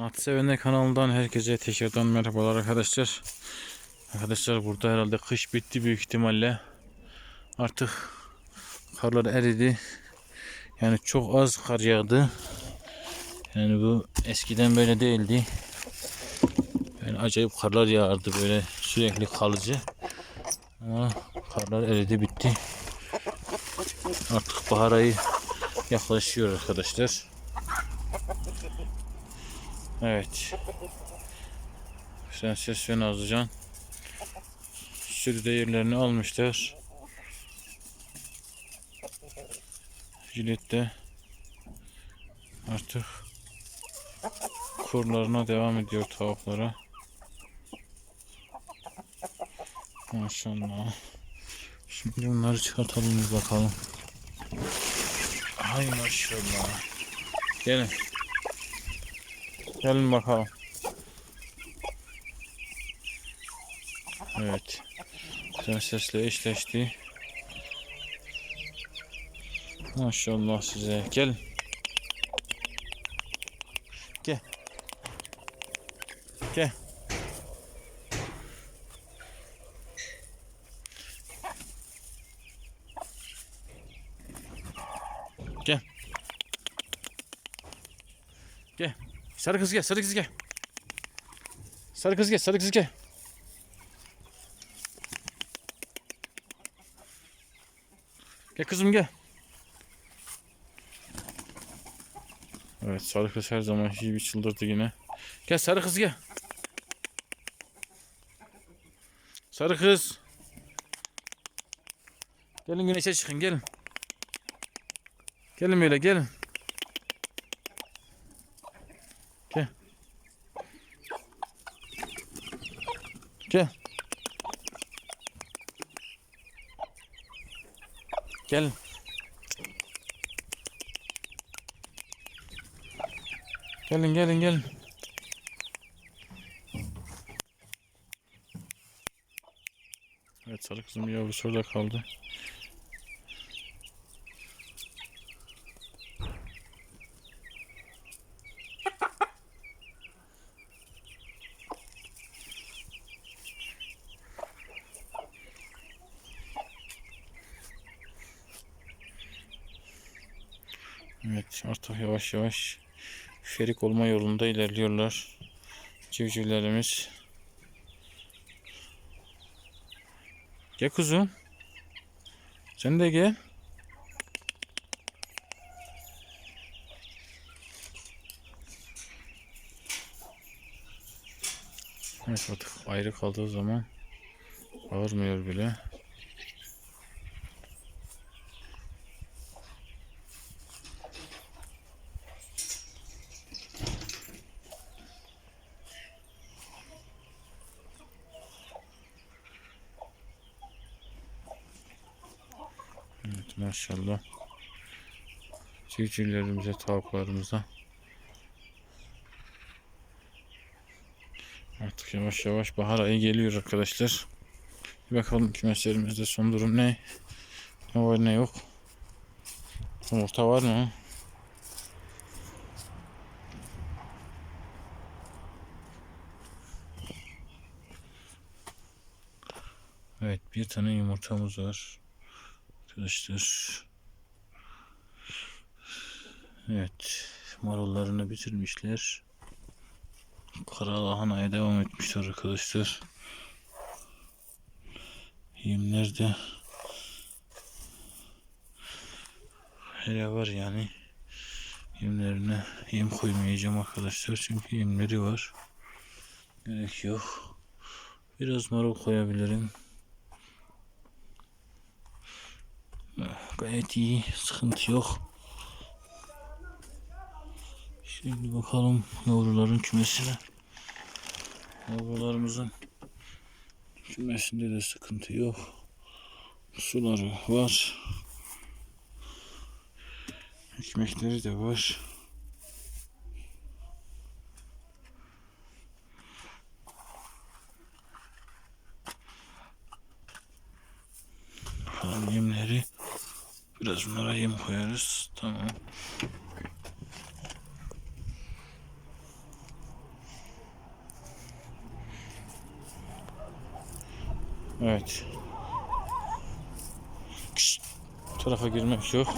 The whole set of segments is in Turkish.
At Sevenler kanalından herkese tekrardan merhabalar arkadaşlar. Arkadaşlar burada herhalde kış bitti büyük ihtimalle. Artık karlar eridi. Yani çok az kar yağdı. Yani bu eskiden böyle değildi. Yani acayip karlar yağardı böyle sürekli kalıcı. Ama karlar eridi bitti. Artık bahar ayı yaklaşıyor arkadaşlar. Evet. Senses ve Nazlıcan sürüde yerlerini almışlar. Jilet de artık kurlarına devam ediyor tavuklara. Maşallah. Şimdi bunları çıkartalım bakalım. Ay maşallah. Gelin. Gelin bakalım. Evet. Prensesle eşleşti. Maşallah size. Gel. Gel. Gel. Gel. Gel. Sarı kız gel, sarı kız gel. Sarı kız gel, sarı kız gel. Gel kızım gel. Evet sarı kız her zaman gibi çıldırdı yine. Gel sarı kız gel. Sarı kız. Gelin güneşe çıkın gelin. Gelin böyle gelin. Gel. Gel. Gel. Gelin gelin gelin. Evet sarı kızım yavrusu orada kaldı. Evet artık yavaş yavaş ferik olma yolunda ilerliyorlar. Civcivlerimiz. Gel kuzum. Sen de gel. Evet artık ayrı kaldığı zaman bağırmıyor bile. Evet maşallah. Civcivlerimize, tavuklarımıza. Artık yavaş yavaş bahar ayı geliyor arkadaşlar. Bir bakalım kümeslerimizde son durum ne? Ne var ne yok. Yumurta var mı? Evet bir tane yumurtamız var. Arkadaşlar. Evet. Marullarını bitirmişler. Kara lahanaya devam etmişler arkadaşlar. Yemler de hele var yani. Yemlerine yem koymayacağım arkadaşlar. Çünkü yemleri var. Gerek yok. Biraz marul koyabilirim. Gayet iyi. Sıkıntı yok. Şimdi bakalım yavruların kümesine. Yavrularımızın kümesinde de sıkıntı yok. Suları var. Ekmekleri de var. koyacağız bunlara yem koyarız. Tamam. Evet. Şşt, tarafa girmek yok.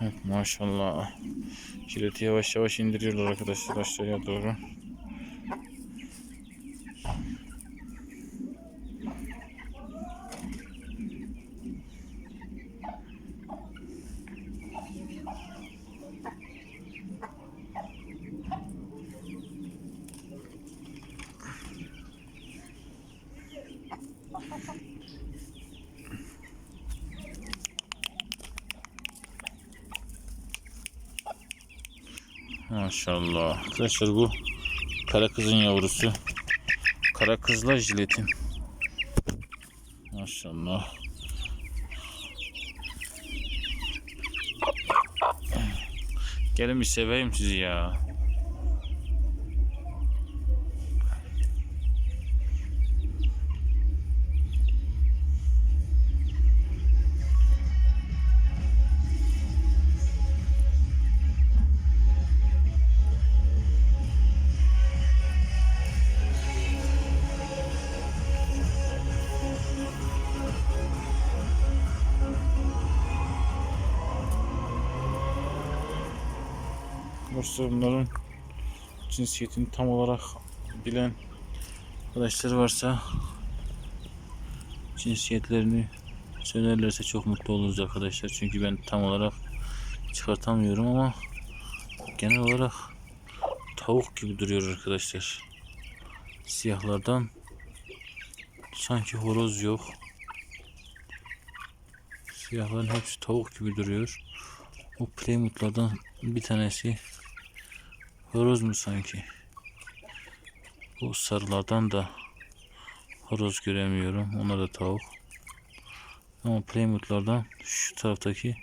Evet maşallah. Kireti yavaş yavaş indiriyorlar arkadaşlar aşağıya doğru. Maşallah. Arkadaşlar bu kara kızın yavrusu. Kara kızla jiletin. Maşallah. Gelin bir seveyim sizi ya. Bursa bunların cinsiyetini tam olarak bilen arkadaşlar varsa cinsiyetlerini söylerlerse çok mutlu oluruz arkadaşlar. Çünkü ben tam olarak çıkartamıyorum ama genel olarak tavuk gibi duruyor arkadaşlar. Siyahlardan sanki horoz yok. Siyahların hepsi tavuk gibi duruyor. O Playmut'lardan bir tanesi horoz mu sanki? Bu sarılardan da horoz göremiyorum. Onlar da tavuk. Ama Playmut'lardan şu taraftaki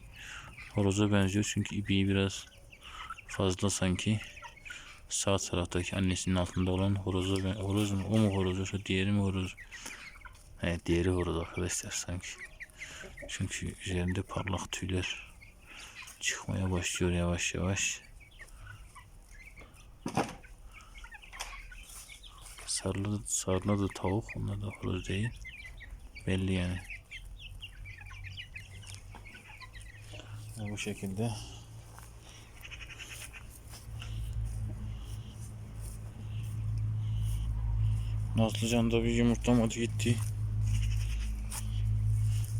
horoza benziyor. Çünkü ibiği biraz fazla sanki. Sağ taraftaki annesinin altında olan horoza ben- horoz mu? O mu horoz yoksa diğeri mi horoz? Evet diğeri horoz arkadaşlar sanki. Çünkü üzerinde parlak tüyler çıkmaya başlıyor yavaş yavaş. Sarılı, sarılı da tavuk. Onlar da horoz değil. Belli yani. Bu şekilde. Nazlıcan da bir yumurtlamadı gitti.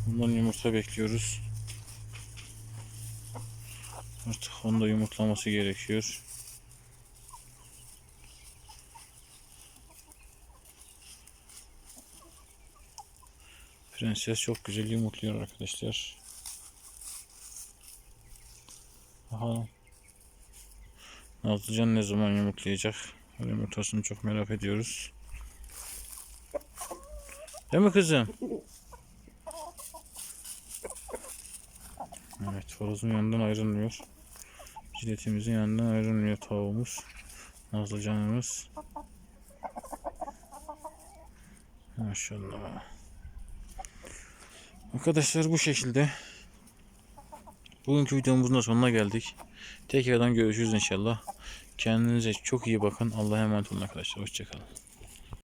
Bundan yumurta bekliyoruz. Artık onun da yumurtlaması gerekiyor. Prenses çok güzel yumurtluyor arkadaşlar. Bakalım. Nazlıcan ne zaman yumurtlayacak? Yumurtasını çok merak ediyoruz. Değil mi kızım? Evet, horozun yanından ayrılmıyor. Ciletimizin yanından ayrılmıyor tavuğumuz. Nazlıcanımız. Maşallah. Arkadaşlar bu şekilde. Bugünkü videomuzun da sonuna geldik. Tekrardan görüşürüz inşallah. Kendinize çok iyi bakın. Allah'a emanet olun arkadaşlar. Hoşçakalın.